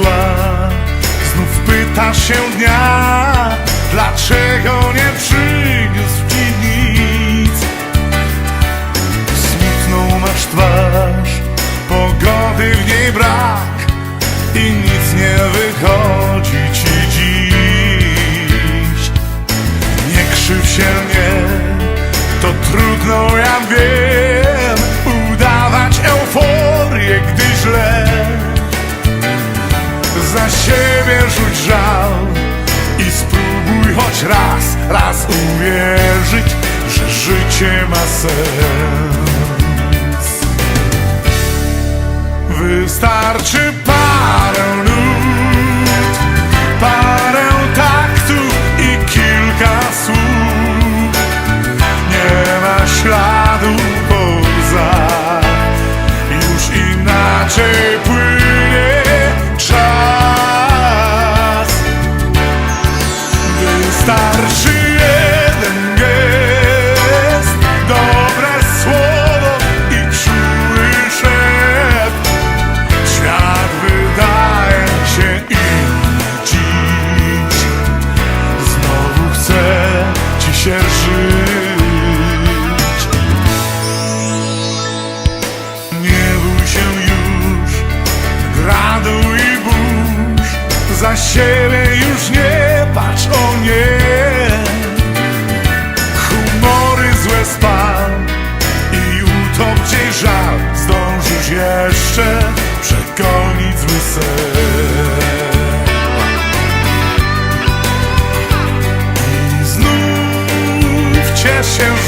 zła Znów pytasz się dnia Dlaczego nie przyniósł ci nic? Smutną masz twarz Pogody w niej brak I nic nie wychodzi siebie rzuć żal i spróbuj choć raz, raz uwierzyć, że życie ma sens. Wystarczy parę za siebie już nie patrz o nie. Humory złe spal i utop gdzieś żal. Zdążysz jeszcze przegonić zły sen. I znów ciesz się